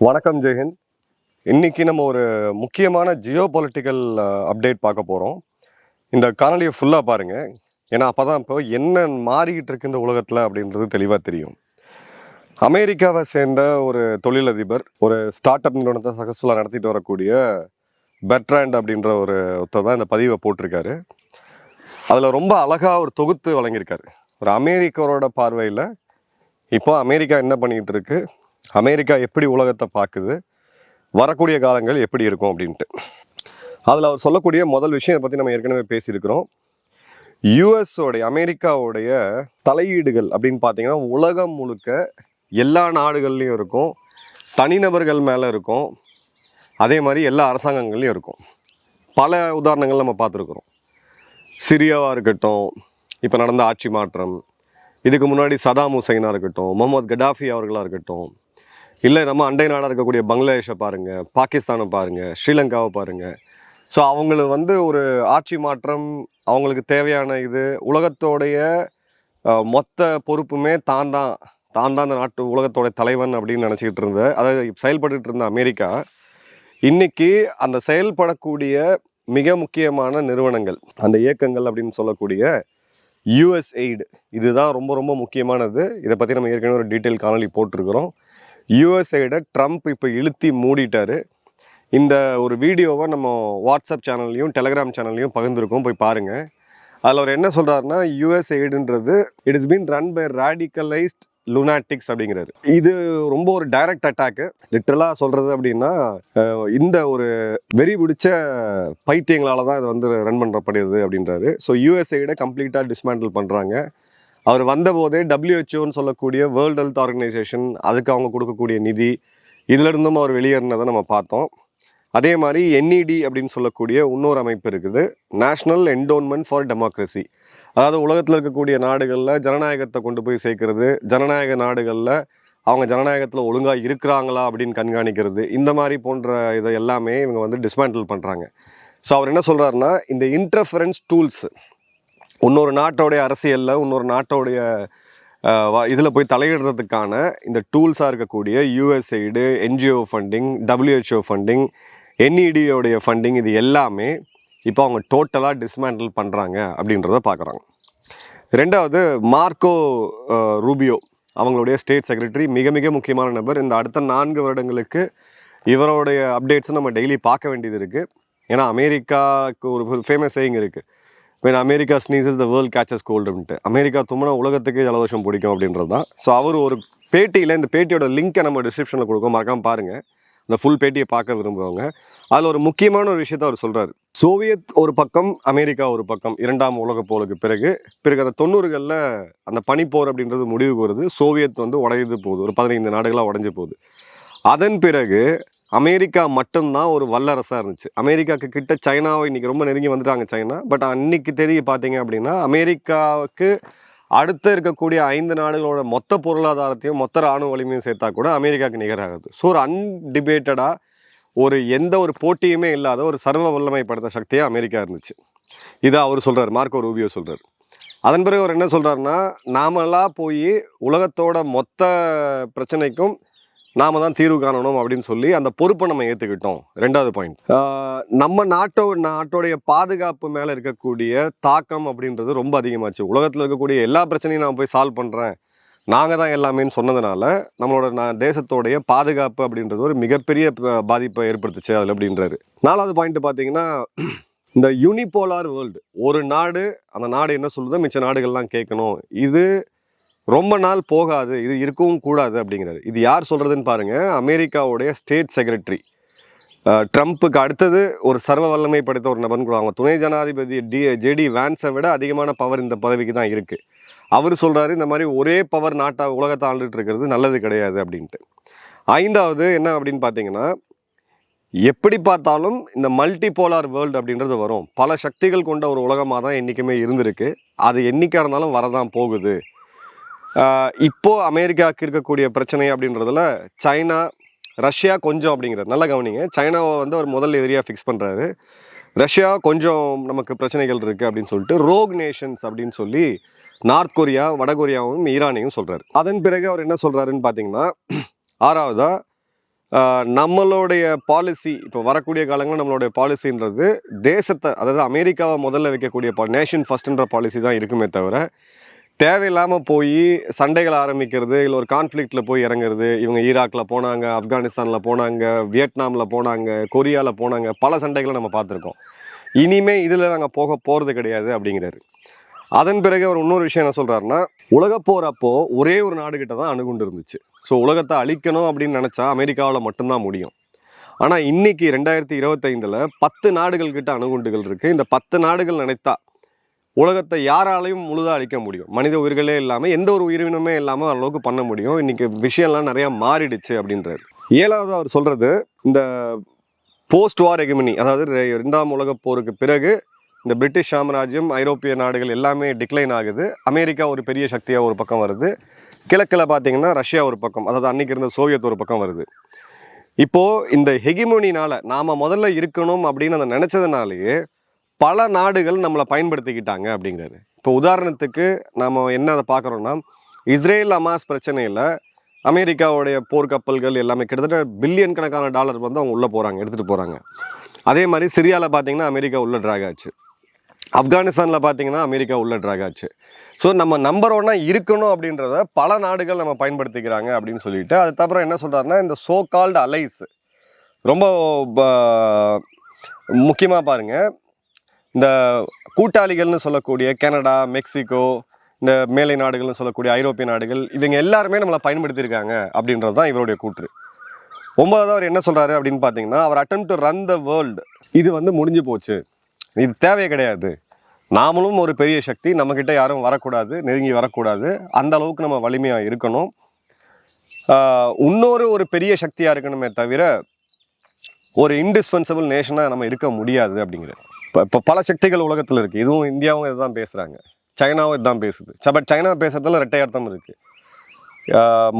வணக்கம் ஜெயஹிந்த் இன்னைக்கு நம்ம ஒரு முக்கியமான ஜியோ பொலிட்டிக்கல் அப்டேட் பார்க்க போகிறோம் இந்த காணொலியை ஃபுல்லாக பாருங்கள் ஏன்னா அப்போ தான் இப்போ என்ன மாறிக்கிட்டு இருக்கு இந்த உலகத்தில் அப்படின்றது தெளிவாக தெரியும். அமெரிக்காவை சேர்ந்த ஒரு தொழிலதிபர் ஒரு ஸ்டார்ட் அப் நிறுவனத்தை சக்ஸஸ்ஃபுல்லாக நடத்திட்டு வரக்கூடிய பெட்ராண்ட் அப்படின்ற ஒரு ஒருத்தர் தான் இந்த பதிவை போட்டிருக்காரு. அதில் ரொம்ப அழகாக ஒரு தொகுத்து வழங்கியிருக்காரு. ஒரு அமெரிக்கரோட பார்வையில் இப்போ அமெரிக்கா என்ன பண்ணிக்கிட்டு இருக்குது அமெரிக்கா எப்படி உலகத்தை பார்க்குது வரக்கூடிய காலங்கள் எப்படி இருக்கும் அப்படின்ட்டு. அதில் அவர் சொல்லக்கூடிய முதல் விஷயம் பற்றி நம்ம ஏற்கனவே பேசியிருக்கிறோம். யூஎஸோடைய அமெரிக்காவுடைய தலையீடுகள் அப்படின்னு பார்த்தீங்கன்னா உலகம் முழுக்க எல்லா நாடுகள்லையும் இருக்கும் தனிநபர்கள் மேலே இருக்கும் அதே மாதிரி எல்லா அரசாங்கங்கள்லையும் இருக்கும். பல உதாரணங்கள் நம்ம பார்த்துருக்குறோம். சிரியாவாக இருக்கட்டும் இப்போ நடந்த ஆட்சி மாற்றம் இதுக்கு முன்னாடி சதாம் ஹுசைனாக இருக்கட்டும் முகமது கடாஃபி அவர்களாக இருக்கட்டும் இல்லை நம்ம அண்டை நாடாக இருக்கக்கூடிய பங்களாதேஷை பாருங்கள் பாகிஸ்தானை பாருங்கள் ஸ்ரீலங்காவை பாருங்கள் ஸோ அவங்களுக்கு வந்து ஒரு ஆட்சி மாற்றம் அவங்களுக்கு தேவையான இது உலகத்தோடைய மொத்த பொறுப்புமே தான் தான் தான் தான் அந்த நாட்டு உலகத்தோடைய தலைவன் அப்படின்னு நினச்சிக்கிட்டு இருந்த அதாவது செயல்பட்டு இருந்த அமெரிக்கா இன்றைக்கி அந்த செயல்படக்கூடிய மிக முக்கியமான நிறுவனங்கள் அந்த இயக்கங்கள் அப்படின்னு சொல்லக்கூடிய யூஎஸ்எய்டு இதுதான் ரொம்ப ரொம்ப முக்கியமானது. இதை பற்றி நம்ம ஏற்கனவே ஒரு டீட்டெயில் காணொலி போட்டிருக்கிறோம். யுஎஸ்ஐட ட்ரம்ப் இப்போ இழுத்தி மூடிட்டார். இந்த ஒரு வீடியோவை நம்ம வாட்ஸ்அப் சேனல்லையும் டெலகிராம் சேனல்லையும் பகிர்ந்துருக்கோம். போய் பாருங்கள் அதில் அவர் என்ன சொல்கிறாருன்னா யுஎஸ்ஐடுன்றது it is been run by radicalised lunatics அப்படிங்கிறது இது ரொம்ப ஒரு டைரக்ட் அட்டாக்கு லிட்ரலாக சொல்கிறது அப்படின்னா இந்த ஒரு வெறி பிடிச்ச பைத்தியங்களால் தான் இது வந்து ரன் பண்ணுறப்படுது அப்படின்றாரு. ஸோ யுஎஸ்ஐட கம்ப்ளீட்டாக டிஸ்மேண்டில் பண்ணுறாங்க அவர் வந்தபோதே டபிள்யூஹெச்ஓன்னு சொல்லக்கூடிய வேர்ல்டு ஹெல்த் ஆர்கனைசேஷன் அதுக்கு அவங்க கொடுக்கக்கூடிய நிதி இதிலிருந்தும் அவர் வெளியேறினதை நம்ம பார்த்தோம். அதே மாதிரி என்இடி அப்படின்னு சொல்லக்கூடிய இன்னொரு அமைப்பு இருக்குது. நேஷ்னல் என்டோன்மெண்ட் ஃபார் டெமோக்ரஸி அதாவது உலகத்தில் இருக்கக்கூடிய நாடுகளில் ஜனநாயகத்தை கொண்டு போய் சேர்க்கறது ஜனநாயக நாடுகளில் அவங்க ஜனநாயகத்தில் ஒழுங்காக இருக்கிறாங்களா அப்படின்னு கண்காணிக்கிறது இந்த மாதிரி போன்ற இதை எல்லாமே இவங்க வந்து டிஸ்மேண்டில் பண்ணுறாங்க ஸோ அவர் என்ன சொல்கிறாருன்னா இந்த இன்டர்ஃபரன்ஸ் டூல்ஸ் இன்னொரு நாட்டோடைய அரசியலில் இன்னொரு நாட்டோடைய இதில் போய் தலையிடுறதுக்கான இந்த டூல்ஸாக இருக்கக்கூடிய USAID NGO funding WHO funding என்இடியோடைய funding இது எல்லாமே இப்போ அவங்க டோட்டலாக டிஸ்மேண்டில் பண்ணுறாங்க அப்படின்றத பார்க்குறாங்க ரெண்டாவது மார்க்கோ ரூபியோ அவங்களுடைய ஸ்டேட் செக்ரட்டரி மிக மிக முக்கியமான நபர். இந்த அடுத்த நான்கு வருடங்களுக்கு இவருடைய அப்டேட்ஸும் நம்ம டெய்லி பார்க்க வேண்டியது இருக்குது ஏன்னா அமெரிக்காவுக்கு ஒரு ஃபேமஸ் செய்யுங்க இருக்குது when America sneezes the world catches கோல்டுன்ட்டு America தும்முனா உலகத்துக்கு ஜலதோஷம் பிடிக்கும் அப்படின்றது தான். ஸோ அவர் ஒரு பேட்டியில் இந்த பேட்டியோட லிங்க்கை நம்ம டிஸ்கிரிப்ஷனில் கொடுக்கோம். மறக்காமல் பாருங்கள் இந்த ஃபுல் பேட்டியை பார்க்க விரும்புகிறவங்க அதில் ஒரு முக்கியமான ஒரு விஷயத்த அவர் சொல்கிறார் சோவியத் ஒரு பக்கம் அமெரிக்கா ஒரு பக்கம் இரண்டாம் உலக போருக்கு பிறகு பிறகு அந்த தொண்ணூறுகளில் அந்த பனிப்போர் அப்படின்றது முடிவுக்கு வருது. சோவியத் வந்து உடையுது போகுது. ஒரு பதினைந்து நாடுகளாக உடஞ்சி போகுது. அதன் பிறகு அமெரிக்கா மட்டும்தான் ஒரு வல்லரசாக இருந்துச்சு. அமெரிக்காவுக்கு கிட்ட சைனாவை இன்றைக்கி ரொம்ப நெருங்கி வந்துட்டாங்க சைனா. பட் அன்னைக்கு தேதி பார்த்தீங்க அப்படின்னா அமெரிக்காவுக்கு அடுத்து இருக்கக்கூடிய ஐந்து நாடுகளோட மொத்த பொருளாதாரத்தையும் மொத்த ராணுவ வலிமையும் சேர்த்தா கூட அமெரிக்காவுக்கு நிகராகுது. ஸோ ஒரு அன்டிபேட்டடாக ஒரு எந்த ஒரு போட்டியுமே இல்லாத ஒரு சர்வ வல்லமை படுத்த சக்தியாக அமெரிக்கா இருந்துச்சு. இதை அவர் சொல்கிறார் மார்க்கோ ரூபியோ சொல்கிறார் அதன் பிறகு அவர் என்ன சொல்கிறாருன்னா நாமளாக போய் உலகத்தோட மொத்த பிரச்சனைக்கும் நாம தான் தீர்வு காணணும் அப்படின்னு சொல்லி அந்த பொறுப்பை நம்ம ஏற்றுக்கிட்டோம் ரெண்டாவது பாயிண்ட் நம்ம நாட்டோ நாட்டோடைய பாதுகாப்பு மேலே இருக்கக்கூடிய தாக்கம் அப்படின்றது ரொம்ப அதிகமாச்சு. உலகத்தில் இருக்கக்கூடிய எல்லா பிரச்சனையும் நான் போய் சால்வ் பண்ணுறேன் நாங்கள் தான் எல்லாமேன்னு சொன்னதுனால நம்மளோட நான் தேசத்தோடைய பாதுகாப்பு அப்படின்றது ஒரு மிகப்பெரிய பாதிப்பை ஏற்படுத்துச்சு அதில் அப்படின்றாரு. நாலாவது பாயிண்ட் பார்த்தீங்கன்னா இந்த யூனிபோலார் வேர்ல்டு ஒரு நாடு அந்த நாடு என்ன சொல்லுதோ? மிச்ச நாடுகள்லாம் கேட்கணும். இது ரொம்ப நாள் போகாது இது இருக்கவும் கூடாது அப்படிங்கிறாரு. இது யார் சொல்கிறதுன்னு பாருங்கள் அமெரிக்காவுடைய ஸ்டேட் செக்ரட்டரி. ட்ரம்ப்புக்கு அடுத்தது ஒரு சர்வ வல்லமை படைத்த ஒரு நபர்னு கூட அவங்க துணை ஜனாதிபதி டி ஜேடி வேன்ஸை விட அதிகமான பவர் இந்த பதவிக்கு தான் இருக்குது அவர் சொல்கிறாரு இந்த மாதிரி ஒரே பவர் நாட்டாக உலகத்தை ஆண்டுட்டு இருக்கிறது நல்லது கிடையாது அப்படின்ட்டு. ஐந்தாவது என்ன அப்படின்னு பார்த்தீங்கன்னா எப்படி பார்த்தாலும் இந்த மல்டி போலார் வேர்ல்டு அப்படின்றது வரும். பல சக்திகள் கொண்ட ஒரு உலகமாக தான் என்றைக்குமே இருந்திருக்கு. அது என்றைக்காக இருந்தாலும் வரதான் போகுது. இப்போது இப்போ அமெரிக்காவுக்கு இருக்கக்கூடிய பிரச்சனை அப்படின்றதுல சைனா ரஷ்யா கொஞ்சம் அப்படிங்கிறது நல்லா கவனிங்க. சைனாவை வந்து அவர் முதல் எதிரியாக ஃபிக்ஸ் பண்ணுறாரு ரஷ்யா கொஞ்சம் நமக்கு பிரச்சனைகள் இருக்குது அப்படின்னு சொல்லிட்டு ரோக் நேஷன்ஸ் அப்படின்னு சொல்லி நார்த் கொரியா வடகொரியாவும் ஈரானையும் சொல்கிறாரு அதன் பிறகு அவர் என்ன சொல்கிறாருன்னு பார்த்தீங்கன்னா ஆறாவதா நம்மளுடைய பாலிசி இப்போ வரக்கூடிய காலங்களில் நம்மளுடைய பாலிசின்றது தேசத்தை அதாவது அமெரிக்காவை முதல்ல வைக்கக்கூடிய நேஷன் ஃபர்ஸ்ட்ன்ற பாலிசி தான் இருக்குமே தவிர தேவையில்லாமல் போய் சண்டைகள் ஆரம்பிக்கிறது இல்லை ஒரு கான்ஃப்ளிக்டில் போய் இறங்குறது இவங்க ஈராக்கில் போனாங்க ஆப்கானிஸ்தானில் போனாங்க வியட்நாமில் போனாங்க கொரியாவில் போனாங்க பல சண்டைகளை நம்ம பார்த்துருக்கோம். இனிமேல் இதில் நாங்கள் போக போகிறது கிடையாது அப்படிங்கிறாரு. அதன் பிறகு அவர் இன்னொரு விஷயம் என்ன சொல்கிறாருன்னா உலக போகிறப்போ ஒரே ஒரு நாடுகிட்ட தான் அணுகுண்டு இருந்துச்சு ஸோ உலகத்தை அழிக்கணும் அப்படின்னு நினச்சா அமெரிக்காவில் மட்டும்தான் முடியும். ஆனால் இன்னைக்கு ரெண்டாயிரத்தி இருபத்தைந்தில் பத்து நாடுகள் கிட்ட அணுகுண்டுகள் இருக்குது இந்த பத்து நாடுகள் நினைத்தா உலகத்தை யாராலையும் முழுதாக அழிக்க முடியும். மனித உயிர்களே இல்லாமல் எந்த ஒரு உயிரினமே இல்லாமல் அளவுக்கு பண்ண முடியும். இன்றைக்கி விஷயம்லாம் நிறையா மாறிடுச்சு அப்படின்றாரு. ஏழாவது அவர் சொல்கிறது இந்த போஸ்ட் வார் எகமினி அதாவது இரண்டாம் உலகப் போருக்கு பிறகு இந்த பிரிட்டிஷ் சாம்ராஜ்யம் ஐரோப்பிய நாடுகள் எல்லாமே டிக்ளைன் ஆகுது. அமெரிக்கா ஒரு பெரிய சக்தியாக ஒரு பக்கம் வருது. கிழக்கில் பார்த்தீங்கன்னா ரஷ்யா ஒரு பக்கம் அதாவது அன்றைக்கி இருந்த சோவியத் ஒரு பக்கம் வருது. இப்போது இந்த ஹெகிமோனினால் நாம் முதல்ல இருக்கணும் அப்படின்னு அதை நினச்சதுனாலேயே பல நாடுகள் நம்மளை பயன்படுத்திக்கிட்டாங்க அப்படிங்கிறாரு. இப்போ உதாரணத்துக்கு நாம் என்ன அதை பார்க்குறோன்னா இஸ்ரேல் அமாஸ் பிரச்சனையில் அமெரிக்காவுடைய போர்க்கப்பல்கள் எல்லாமே கிட்டத்தட்ட பில்லியன் கணக்கான டாலர் வந்து அவங்க உள்ளே போகிறாங்க எடுத்துகிட்டு போகிறாங்க அதே மாதிரி சிரியாவில் பார்த்தீங்கன்னா அமெரிக்கா உள்ள ட்ராக் ஆச்சு. ஆப்கானிஸ்தானில் பார்த்தீங்கன்னா அமெரிக்கா உள்ள ட்ராக் ஆச்சு. ஸோ நம்ம நம்பர் ஒன்னாக இருக்கணும் அப்படின்றத பல நாடுகள் நம்ம பயன்படுத்திக்கிறாங்க அப்படின்னு சொல்லிட்டு அதுக்கப்புறம் என்ன சொல்கிறாருன்னா இந்த சோ கால்டு அலைஸ் ரொம்ப முக்கியமாக பாருங்கள் இந்த கூட்டாளிகள்னு சொல்லக்கூடிய கனடா மெக்சிகோ இந்த மேலை நாடுகள்னு சொல்லக்கூடிய ஐரோப்பிய நாடுகள் இவங்க எல்லாருமே நம்மளை பயன்படுத்தியிருக்காங்க அப்படின்றது தான் இவருடைய கூற்று. ஒன்பதாவது அவர் என்ன சொல்கிறாரு அப்படின்னு பார்த்தீங்கன்னா அவர் attempt to run the world இது வந்து முடிஞ்சு போச்சு. இது தேவையே கிடையாது. நாமளும் ஒரு பெரிய சக்தி நம்மக்கிட்ட யாரும் வரக்கூடாது நெருங்கி வரக்கூடாது. அந்த அளவுக்கு நம்ம வலிமையாக இருக்கணும். இன்னொரு ஒரு பெரிய சக்தியாக இருக்கணுமே தவிர ஒரு இன்டிஸ்பென்சபிள் நேஷனாக நம்ம இருக்க முடியாது அப்படிங்கிறது இப்போ இப்போ பல சக்திகள் உலகத்தில் இருக்குது இதுவும் இந்தியாவும் இதுதான் பேசுகிறாங்க சைனாவும் இதுதான் பேசுது. ச பட் சைனா பேசுறதுல ரெட்டை அர்த்தம் இருக்குது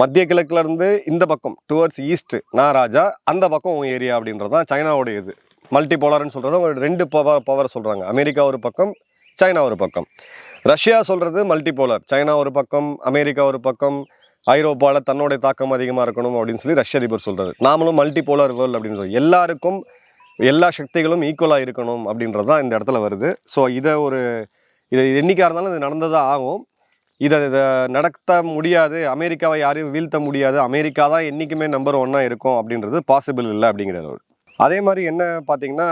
மத்திய கிழக்குலேருந்து இந்த பக்கம் டுவர்ட்ஸ் ஈஸ்ட் நான் ராஜா அந்த பக்கம் உன் ஏரியா அப்படின்றது தான் சைனாவோட இது. மல்டி போலார்னு சொல்கிறது ஒரு ரெண்டு பவர் பவர் சொல்கிறாங்க அமெரிக்கா ஒரு பக்கம் சைனா ஒரு பக்கம். ரஷ்யா சொல்கிறது மல்டி போலார் சைனா ஒரு பக்கம் அமெரிக்கா ஒரு பக்கம் ஐரோப்பாவில் தன்னுடைய தாக்கம் அதிகமாக இருக்கணும் அப்படின்னு சொல்லி ரஷ்ய அதிபர் சொல்கிறாரு நாமளும் மல்டி போலார் வேர்ல்டு அப்படின்னு சொல்லி. எல்லாருக்கும் எல்லா சக்திகளும் ஈக்குவலாக இருக்கணும் அப்படின்றது தான் இந்த இடத்துல வருது. ஸோ இதை ஒரு இது என்றைக்காக இருந்தாலும் இது நடந்ததாக ஆகும். இதை இதை நடத்த முடியாது. அமெரிக்காவை யாரையும் வீழ்த்த முடியாது. அமெரிக்கா தான் என்றைக்குமே நம்பர் ஒன்னாக இருக்கும் அப்படின்றது பாசிபிள் இல்லை அப்படிங்கிறார் அவர் அதே மாதிரி என்ன பார்த்திங்கன்னா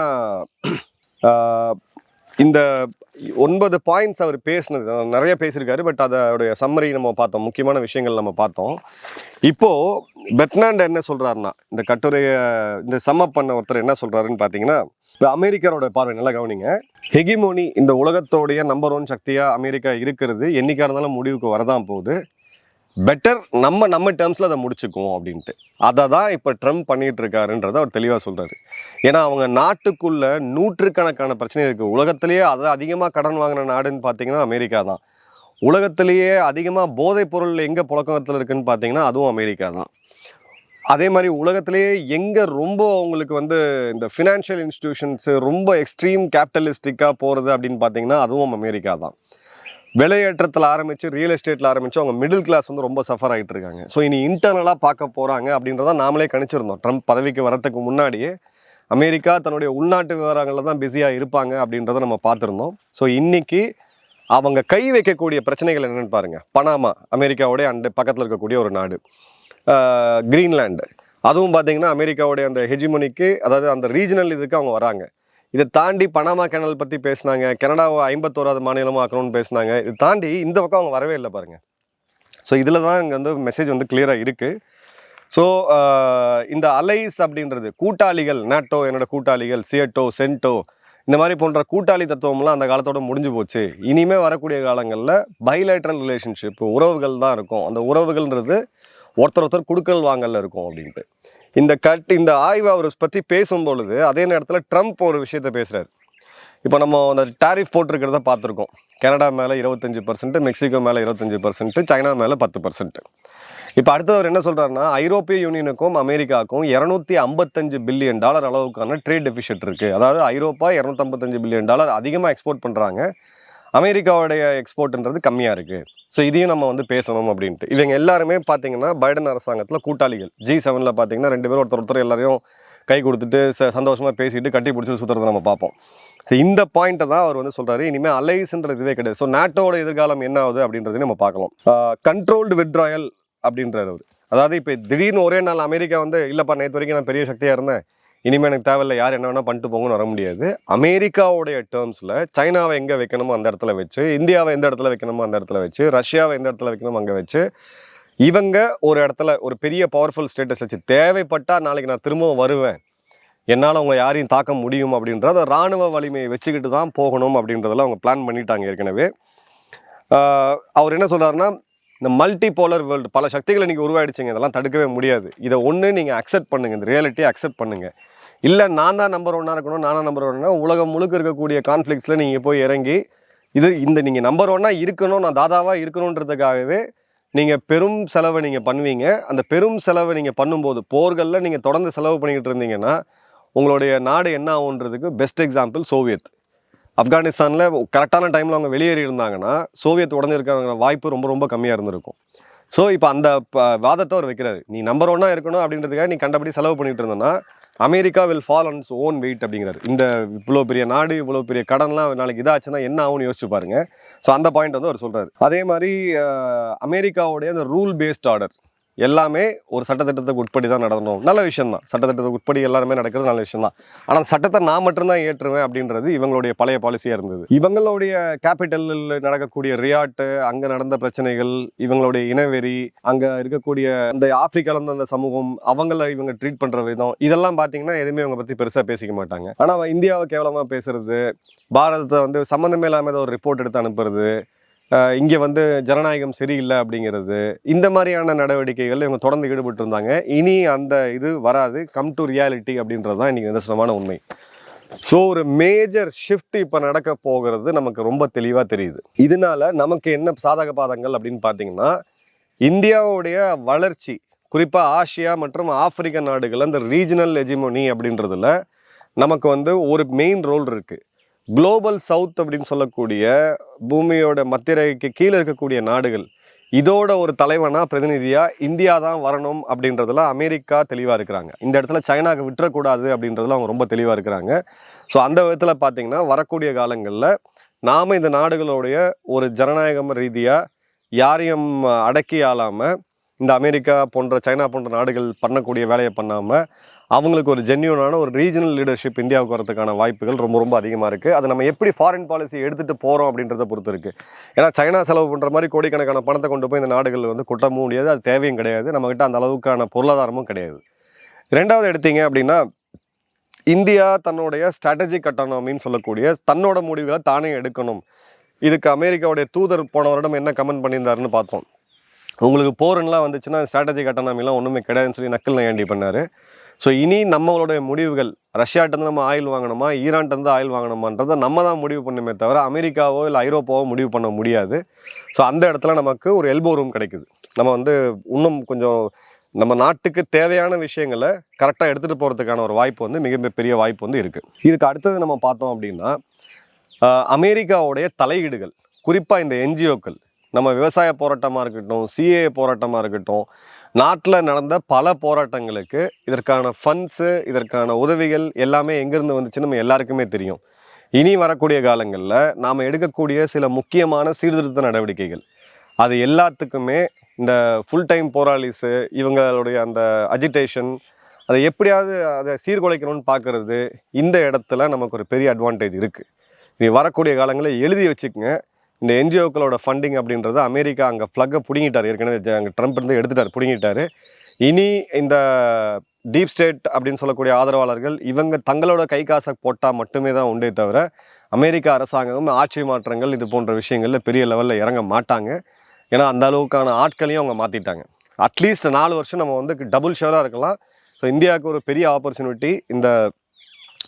இந்த ஒன்பது பாயிண்ட்ஸ் அவர் பேசினது நிறைய பேசியிருக்காரு பட் அதோடைய சம்மரி நம்ம பார்த்தோம். முக்கியமான விஷயங்கள் நம்ம பார்த்தோம். இப்போது பெட்னாண்ட் என்ன சொல்கிறாருன்னா இந்த கட்டுரையை இந்த சம்மப் பண்ண ஒருத்தர் என்ன சொல்கிறாருன்னு பார்த்தீங்கன்னா இப்போ அமெரிக்கரோட பார்வை நல்லா கவனிங்க. ஹெகிமோனி இந்த உலகத்தோடைய நம்பர் ஒன் சக்தியாக அமெரிக்கா இருக்கிறது என்றைக்காக இருந்தாலும் முடிவுக்கு வரதான் போகுது. பெட்டர் நம்ம நம்ம டேர்ம்ஸில் அதை முடிச்சுக்குவோம் அப்படின்ட்டு. அதை தான் இப்போ ட்ரம்ப் பண்ணிகிட்டு இருக்காருன்றதை அவர் தெளிவாக சொல்கிறார் ஏன்னா அவங்க நாட்டுக்குள்ளே நூற்றுக்கணக்கான பிரச்சனை இருக்குது உலகத்திலேயே அதை அதிகமாக கடன் வாங்கின நாடுன்னு பார்த்தீங்கன்னா அமெரிக்கா தான். உலகத்திலேயே அதிகமாக போதைப் பொருள் எங்கே புழக்கத்தில் இருக்குதுன்னு பார்த்தீங்கன்னா அதுவும் அமெரிக்கா தான். அதே மாதிரி உலகத்திலேயே எங்கே ரொம்ப அவங்களுக்கு வந்து இந்த ஃபினான்ஷியல் இன்ஸ்டிடியூஷன்ஸு ரொம்ப எக்ஸ்ட்ரீம் கேபிட்டலிஸ்டிக்காக போகிறது அப்படின்னு பார்த்தீங்கன்னா அதுவும் அமெரிக்கா தான். விலையேற்றத்தில் ஆரம்பித்து ரியல் எஸ்டேட்டில் ஆரம்பித்து அவங்க மிடில் கிளாஸ் வந்து ரொம்ப சஃபர் ஆகிட்டு இருக்காங்க. ஸோ இனி இன்டர்னலாக பார்க்க போகிறாங்க அப்படின்றத நாமளே கணிச்சிருந்தோம். ட்ரம்ப் பதவிக்கு வரத்துக்கு முன்னாடியே அமெரிக்கா தன்னுடைய உள்நாட்டு விவகாரங்களில் தான் பிஸியாக இருப்பாங்க அப்படின்றத நம்ம பார்த்துருந்தோம். ஸோ இன்றைக்கி அவங்க கை வைக்கக்கூடிய பிரச்சனைகள் என்னென்னு பாருங்கள் பனாமா அமெரிக்காவுடைய அண்டு பக்கத்தில் இருக்கக்கூடிய ஒரு நாடு. ஆஹ் கிரீன்லாண்டு அதுவும் பார்த்திங்கன்னா அமெரிக்காவுடைய அந்த ஹெஜிமோனிக்கு அதாவது அந்த ரீஜனல் இதுக்கு அவங்க வராங்க. இதை தாண்டி பனாமா கேனல் பற்றி பேசினாங்க. கனடாவை ஐம்பத்தோராது மாநிலமாக ஆக்கணும்னு பேசினாங்க. இது தாண்டி இந்த பக்கம் அவங்க வரவே இல்லை பாருங்கள் ஸோ இதில் தான் இங்கே வந்து மெசேஜ் வந்து கிளியராக இருக்குது ஸோ இந்த அலைஸ் அப்படின்றது கூட்டாளிகள் நாட்டோ என்னோட கூட்டாளிகள் சியட்டோ சென்டோ இந்த மாதிரி போன்ற கூட்டாளி தத்துவம்லாம் அந்த காலத்தோட முடிஞ்சு போச்சு. இனிமேல் வரக்கூடிய காலங்களில் பைலேட்ரல் ரிலேஷன்ஷிப் உறவுகள் தான் இருக்கும். அந்த உறவுகள்ன்றது ஒருத்தர் ஒருத்தர் கொடுக்கல் வாங்கல இருக்கும் அப்படின்ட்டு. இந்த கட் இந்த ஆய்வு அவர் பற்றி பேசும் பொழுது அதே நேரத்தில் ட்ரம்ப் ஒரு விஷயத்த பேசுகிறார் இப்போ நம்ம அந்த டாரிஃப் போட்டிருக்கிறத பார்த்துருக்கோம். கனடா மேலே இருபத்தஞ்சி பர்சன்ட் மெக்சிகோ மேலே இருபத்தஞ்சி பர்சன்ட் சைனா மேலே பத்து பர்சன்ட் இப்போ அடுத்தவர் என்ன சொல்கிறாருன்னா ஐரோப்பிய யூனியனுக்கும் அமெரிக்காவுக்கும் இரநூத்தி ஐம்பத்தஞ்சு பில்லியன் டாலர் அளவுக்கான ட்ரேட் டெபிஷிட் இருக்குது அதாவது ஐரோப்பா இரநூத்தம்பத்தஞ்சு பில்லியன் டாலர் அதிகமாக எக்ஸ்போர்ட் பண்ணுறாங்க அமெரிக்காவுடைய எக்ஸ்போர்ட்ன்றது கம்மியாக இருக்குது ஸோ இதையும் நம்ம வந்து பேசணும் அப்படின்ட்டு. இவங்க எல்லாருமே பார்த்தீங்கன்னா பைடன் அரசாங்கத்தில் கூட்டாளிகள். ஜி செவனில் பார்த்தீங்கன்னா ரெண்டு பேரும் ஒருத்தர் ஒருத்தர் எல்லாரையும் கை கொடுத்துட்டு ச சந்தோஷமாக பேசிட்டு கட்டி பிடிச்சி சுற்றுறதை நம்ம பார்ப்போம் ஸோ இந்த பாயிண்ட்டை தான் அவர் வந்து சொல்கிறாரு இனிமேல் அலைஸ்ன்றது இதுவே கிடையாது. ஸோ நாட்டோட எதிர்காலம் என்ன ஆகுது அப்படின்றதையும் நம்ம பார்க்கலாம். கண்ட்ரோல்டு விட்ராயல் அப்படின்றார் அவர். அதாவது இப்போ திடீர்னு ஒரே நாள் அமெரிக்கா வந்து இல்லைப்பா நேற்று வரைக்கும் நான் பெரிய சக்தியாக இருந்தேன். இனிமேல் எனக்கு தேவையில்லை யார் என்ன வேணால் பண்ணிட்டு போங்கன்னு வர முடியாது. அமெரிக்காவுடைய டேர்ம்ஸில் சைனாவை எங்கே வைக்கணுமோ அந்த இடத்துல வச்சு இந்தியாவை எந்த இடத்துல வைக்கணுமோ அந்த இடத்துல வச்சு ரஷ்யாவை எந்த இடத்துல வைக்கணுமோ அங்கே வச்சு இவங்க ஒரு இடத்துல ஒரு பெரிய பவர்ஃபுல் ஸ்டேட்டஸ் வச்சு தேவைப்பட்டால் நாளைக்கு நான் திரும்பவும் வருவேன். என்னால் அவங்க யாரையும் தாக்க முடியும் அப்படின்றத ராணுவ வலிமையை வச்சுக்கிட்டு தான் போகணும் அப்படின்றதெல்லாம் அவங்க பிளான் பண்ணிட்டாங்க ஏற்கனவே. அவர் என்ன சொல்கிறாருன்னா இந்த மல்டி போலர் வேர்ல்டு பல சக்திகள் நீங்கள் உருவாயிடுச்சுங்க இதெல்லாம் தடுக்கவே முடியாது. இதை ஒன்று நீங்கள் அக்செப்ட் பண்ணுங்க இந்த ரியாலிட்டியை அக்செப்ட் பண்ணுங்கள் இல்லை நான் தான் நம்பர் ஒன்னாக இருக்கணும் நான் நம்பர் ஒன்னா உலகம் முழுக்க இருக்கக்கூடிய கான்ஃப்ளிக்ஸில் நீங்கள் போய் இறங்கி இது இந்த நீங்கள் நம்பர் ஒன்னாக இருக்கணும் நான் தாதாவாக இருக்கணுன்றதுக்காகவே நீங்கள் பெரும் செலவை நீங்கள் பண்ணுவீங்க. அந்த பெரும் செலவை நீங்கள் பண்ணும்போது போர்களில் நீங்கள் தொடர்ந்து செலவு பண்ணிக்கிட்டு இருந்தீங்கன்னா உங்களுடைய நாடு என்ன ஆகுன்றதுக்கு பெஸ்ட் எக்ஸாம்பிள் சோவியத். ஆப்கானிஸ்தானில் கரெக்டான டைமில் அவங்க வெளியேறி இருந்தாங்கன்னா சோவியத் உடனே இருக்கிற வாய்ப்பு ரொம்ப ரொம்ப கம்மியாக இருந்திருக்கும். ஸோ இப்போ அந்த ப- வாதத்தை அவர் வைக்கிறாரு. நீ நம்பர் ஒன்னாக இருக்கணும் அப்படின்றதுக்காக நீ கண்டபடி செலவு பண்ணிகிட்டு இருந்தேன்னா America will fall on own weight அப்படிங்கிறார். இந்த இவ்வளோ பெரிய நாடு இவ்வளோ பெரிய கடன்லாம் நாளைக்கு இதாச்சுன்னா என்ன ஆகும்னு யோசிச்சு பாருங்க. ஸோ அந்த பாயிண்ட் வந்து அவர் சொல்கிறார் அதே மாதிரி அமெரிக்காவுடைய அந்த ரூல் பேஸ்ட் ஆர்டர் எல்லாமே ஒரு சட்டத்திட்டத்துக்கு உட்படி தான் நடந்தணும் நல்ல விஷயம் தான் சட்டத்திட்டத்துக்கு உட்படி எல்லாருமே நடக்கிறது நல்ல விஷயம் தான் ஆனால் சட்டத்தை நான் மட்டும்தான் ஏற்றுவேன் அப்படின்றது இவங்களுடைய பழைய பாலிசியாக இருந்தது. இவங்களுடைய கேபிட்டலில் நடக்கக்கூடிய ரியாட்டு அங்கே நடந்த பிரச்சனைகள் இவங்களுடைய இனவெறி அங்கே இருக்கக்கூடிய இந்த ஆப்பிரிக்கால இருந்த அந்த சமூகம் அவங்கள இவங்க ட்ரீட் பண்ணுற விதம் இதெல்லாம் பார்த்தீங்கன்னா எதுவுமே அவங்க பற்றி பெருசாக பேசிக்க மாட்டாங்க. ஆனால் இந்தியாவை கேவலமாக பேசுறது பாரதத்தை வந்து சம்மந்தமே இல்லாமல் ஏதோ ஒரு ரிப்போர்ட் எடுத்து அனுப்புறது இங்கே வந்து ஜனநாயகம் சரியில்லை அப்படிங்கிறது. இந்த மாதிரியான நடவடிக்கைகள் இவங்க தொடர்ந்து ஈடுபட்டு இருந்தாங்க. இனி அந்த இது வராது. கம் டு ரியாலிட்டி அப்படின்றது தான் இன்றைக்கி நிதர்சனமான உண்மை. ஸோ ஒரு மேஜர் ஷிஃப்ட் இப்போ நடக்க போகிறது நமக்கு ரொம்ப தெளிவாக தெரியுது. இதனால நமக்கு என்ன சாதக பாதங்கள் அப்படின்னு பார்த்தீங்கன்னா இந்தியாவுடைய வளர்ச்சி குறிப்பாக ஆசியா மற்றும் ஆப்பிரிக்க நாடுகள் அந்த ரீஜனல் எஜிமோனி அப்படின்றதுல நமக்கு வந்து ஒரு மெயின் ரோல் இருக்குது குளோபல் சவுத் அப்படின்னு சொல்லக்கூடிய பூமியோட மத்திய ரேகைக்கு கீழே இருக்கக்கூடிய நாடுகள். இதோட ஒரு தலைவனா பிரதிநிதியாக இந்தியா தான் வரணும் அப்படின்றதுல அமெரிக்கா தெளிவாக இருக்கிறாங்க. இந்த இடத்துல சைனாக்கு விட்டுறக்கூடாது அப்படின்றதுல அவங்க ரொம்ப தெளிவாக இருக்கிறாங்க. ஸோ அந்த விதத்தில் பார்த்தீங்கன்னா வரக்கூடிய காலங்களில் நாம் இந்த நாடுகளுடைய ஒரு ஜனநாயகம் ரீதியாக யாரையும் அடக்கி ஆளாமல் இந்த அமெரிக்கா போன்ற சைனா போன்ற நாடுகள் பண்ணக்கூடிய வேலையை பண்ணாமல் அவங்களுக்கு ஒரு ஜென்யூனான ஒரு ரீஜனல் லீடர்ஷிப் இந்தியாவுக்கு வரதுக்கான வாய்ப்புகள் ரொம்ப ரொம்ப அதிகமாக இருக்குது அதை நம்ம எப்படி ஃபாரின் பாலிசி எடுத்துகிட்டு போகிறோம் அப்படின்றத பொறுத்து இருக்குது ஏன்னா சைனா செலவு பண்ணுற மாதிரி கோடிக்கணக்கான பணத்தை கொண்டு போய் இந்த நாடுகள் வந்து கொட்டவும் முடியாது. அது தேவையும் கிடையாது. நம்மக்கிட்ட அந்த அளவுக்கான பொருளாதாரமும் கிடையாது. ரெண்டாவது எடுத்தீங்க அப்படின்னா இந்தியா தன்னுடைய ஸ்ட்ராட்டஜிக் அட்டானமின்னு சொல்லக்கூடிய தன்னோட முடிவுகளை தானே எடுக்கணும். இதுக்கு அமெரிக்காவுடைய தூதர் போன வருடம் என்ன கமெண்ட் பண்ணியிருந்தாருன்னு பார்த்தோம். உங்களுக்கு போருன்னெலாம் வந்துச்சுன்னா ஸ்ட்ராட்டஜிக் அட்டானமிலாம் ஒன்றுமே கிடையாதுன்னு சொல்லி நக்கல் நையாண்டி பண்ணார். ஸோ இனி நம்மளுடைய முடிவுகள் ரஷ்யாட்டேருந்து நம்ம ஆயில் வாங்கணுமா ஈரான்ட்டேருந்து ஆயில் வாங்கணுமான்றதை நம்ம தான் முடிவு பண்ணுமே தவிர அமெரிக்காவோ இல்லை ஐரோப்பாவோ முடிவு பண்ண முடியாது. ஸோ அந்த இடத்துல நமக்கு ஒரு எல்போ ரூம் கிடைக்குது. நம்ம வந்து இன்னும் கொஞ்சம் நம்ம நாட்டுக்கு தேவையான விஷயங்களை கரெக்டாக எடுத்துகிட்டு போகிறதுக்கான ஒரு வாய்ப்பு வந்து மிகப்பெரிய வாய்ப்பு வந்து இருக்குது இதுக்கு அடுத்தது நம்ம பார்த்தோம் அப்படின்னா அமெரிக்காவுடைய தலையீடுகள். குறிப்பாக இந்த என்ஜிஓக்கள் நம்ம விவசாய போராட்டமாக இருக்கட்டும் சிஏ போராட்டமாக இருக்கட்டும் நாட்டில் நடந்த பல போராட்டங்களுக்கு இதற்கான ஃபண்ட்ஸு இதற்கான உதவிகள் எல்லாமே எங்கேருந்து வந்துச்சுன்னு நம்ம எல்லாருக்குமே தெரியும். இனி வரக்கூடிய காலங்களில் நாம் எடுக்கக்கூடிய சில முக்கியமான சீர்திருத்த நடவடிக்கைகள். அது எல்லாத்துக்குமே இந்த ஃபுல் டைம் போராளிஸு இவங்களுடைய அந்த அஜிடேஷன் அதை எப்படியாவது அதை சீர்குலைக்கணும்னு பார்க்கறது இந்த இடத்துல நமக்கு ஒரு பெரிய அட்வான்டேஜ் இருக்குது இனி வரக்கூடிய காலங்களில் எழுதி வச்சுக்கோங்க. இந்த என்ஜிஓக்களோட ஃபண்டிங் அப்படின்றது அமெரிக்கா அங்கே ஃப்ளக்கை பிடுங்கிட்டார். ஏற்கனவே அங்கே ட்ரம்ப் இருந்து எடுத்துட்டார் பிடுங்கிட்டார். இனி இந்த டீப் ஸ்டேட் அப்படின்னு சொல்லக்கூடிய ஆதரவாளர்கள் இவங்க தங்களோட கை காசை போட்டால் மட்டுமே தான் உண்டே தவிர அமெரிக்க அரசாங்கமும் ஆட்சி மாற்றங்கள் இது போன்ற விஷயங்களில் பெரிய லெவலில் இறங்க மாட்டாங்க. ஏன்னா அந்த அளவுக்கான ஆட்களையும் அவங்க மாற்றிட்டாங்க அட்லீஸ்ட் நாலு வருஷம் நம்ம வந்து டபுள் ஷேராக இருக்கலாம். ஸோ இந்தியாவுக்கு ஒரு பெரிய ஆப்பர்ச்சுனிட்டி இந்த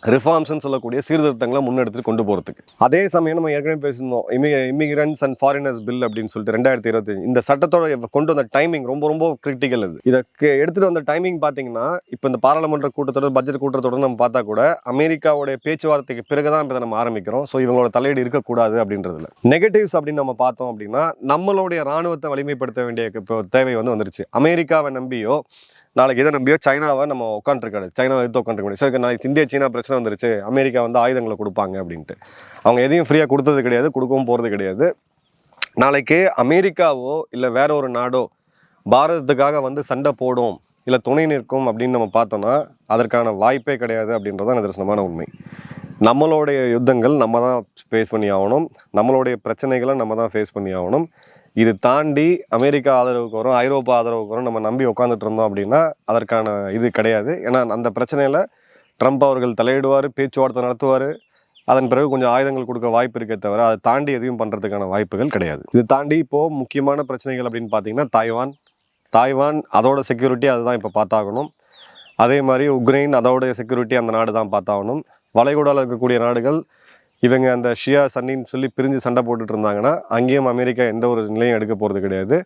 ரிஃபார்ம்ஸ்னு சொல்லக்கூடிய சீர்திருத்தங்களை முன்னெடுத்து கொண்டு போகிறதுக்கு அதே சமயம் நம்ம ஏற்கனவே பேசியிருந்தோம் immi immigrants and foreigners bill அப்படின்னு சொல்லிட்டு ரெண்டாயிரத்தி இருபத்தி இந்த சட்டத்தோட கொண்டு வந்த டைமிங் ரொம்ப ரொம்ப கிரிட்டிக்கல் இது இதை எடுத்துகிட்டு வந்த டைமிங் பார்த்தீங்கன்னா இப்போ இந்த பாராளுமன்ற கூட்டத்தோட பட்ஜெட் கூட்டத்தோட நம்ம பார்த்தா கூட அமெரிக்காவுடைய பேச்சுவார்த்தைக்கு பிறகு தான் இப்போ நம்ம ஆரம்பிக்கிறோம். ஸோ இவங்களோட தலையீடு இருக்கக்கூடாது அப்படின்றதுல. நெகட்டிவ்ஸ் அப்படின்னு நம்ம பார்த்தோம் அப்படின்னா நம்மளுடைய ராணுவத்தை வலிமைப்படுத்த வேண்டிய இப்போ தேவை வந்து வந்துருச்சு. அமெரிக்காவை நம்பியோ நாளைக்கு இதை நம்பியோ சைனாவை நம்ம உட்காந்துருக்காரு சைனாவை எடுத்து உட்காந்துருக்க முடியும் சரி நாளைக்கு இந்திய சீனா பிரச்சனை வந்துருச்சு. அமெரிக்கா வந்து ஆயுதங்களை கொடுப்பாங்க அப்படின்ட்டு. அவங்க எதையும் ஃப்ரீயாக கொடுத்தது கிடையாது கொடுக்கவும் போகிறது கிடையாது. நாளைக்கு அமெரிக்காவோ இல்லை வேற ஒரு நாடோ பாரதத்துக்காக வந்து சண்டை போடும் இல்லை துணை நிற்கும் அப்படின்னு நம்ம பார்த்தோம்னா அதற்கான வாய்ப்பே கிடையாது அப்படின்றது தான் நிதர்சனமான உண்மை. நம்மளுடைய யுத்தங்கள் நம்ம தான் ஃபேஸ் பண்ணி ஆகணும். நம்மளுடைய பிரச்சனைகளை நம்ம தான் ஃபேஸ் பண்ணி ஆகணும். இது தாண்டி அமெரிக்கா ஆதரவுக்கு வரும் ஐரோப்பா ஆதரவுக்கு வரும் நம்ம நம்பி உட்காந்துட்டு இருந்தோம் அப்படின்னா அதற்கான இது கிடையாது. ஏன்னா அந்த பிரச்சனையில் ட்ரம்ப் அவர்கள் தலையிடுவார் பேச்சுவார்த்தை நடத்துவார். அதன் பிறகு கொஞ்சம் ஆயுதங்கள் கொடுக்க வாய்ப்பு இருக்கே தவிர அதை தாண்டி எதையும் பண்ணுறதுக்கான வாய்ப்புகள் கிடையாது. இது தாண்டி இப்போது முக்கியமான பிரச்சனைகள் அப்படின்னு பார்த்தீங்கன்னா தாய்வான். தாய்வான் அதோட செக்யூரிட்டி அதுதான் இப்போ பார்த்தாகணும். அதே மாதிரி உக்ரைன் அதோட செக்யூரிட்டி அந்த நாடு தான் பார்த்தாகணும். வளைகுடாவில் இருக்கக்கூடிய நாடுகள் இவங்க அந்த ஷியா சன்னின்னு சொல்லி பிரிஞ்சு சண்டை போட்டுட்டு இருந்தாங்கன்னா அங்கேயும் அமெரிக்கா எந்த ஒரு நிலையும் எடுக்க போகிறது கிடையாது.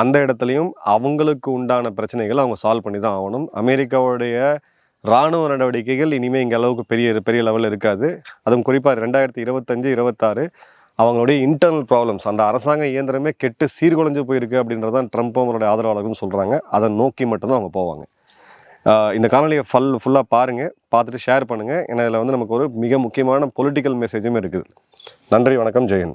அந்த இடத்துலையும் அவங்களுக்கு உண்டான பிரச்சனைகளை அவங்க சால்வ் பண்ணி தான் ஆகணும். அமெரிக்காவுடைய இராணுவ நடவடிக்கைகள் இனிமேல் இங்கே அளவுக்கு பெரிய பெரிய லெவலில் இருக்காது. அதுவும் குறிப்பாக ரெண்டாயிரத்தி இருபத்தஞ்சு இருபத்தாறு அவங்களுடைய இன்டர்னல் ப்ராப்ளம்ஸ் அந்த அரசாங்க இயந்திரமே கெட்டு சீர்குலைஞ்சு போயிருக்கு அப்படின்றதான் ட்ரம்ப் அவங்களுடைய ஆதரவாளர்கள் சொல்கிறாங்க அதை நோக்கி மட்டும்தான் அவங்க போவாங்க. இந்த காணொலியை ஃபல் ஃபுல்லாக பாருங்கள் பார்த்துட்டு ஷேர் பண்ணுங்கள் ஏன்னா இதில் வந்து நமக்கு ஒரு மிக முக்கியமான பொலிட்டிக்கல் மெசேஜும் இருக்குது. நன்றி வணக்கம் ஜெயன்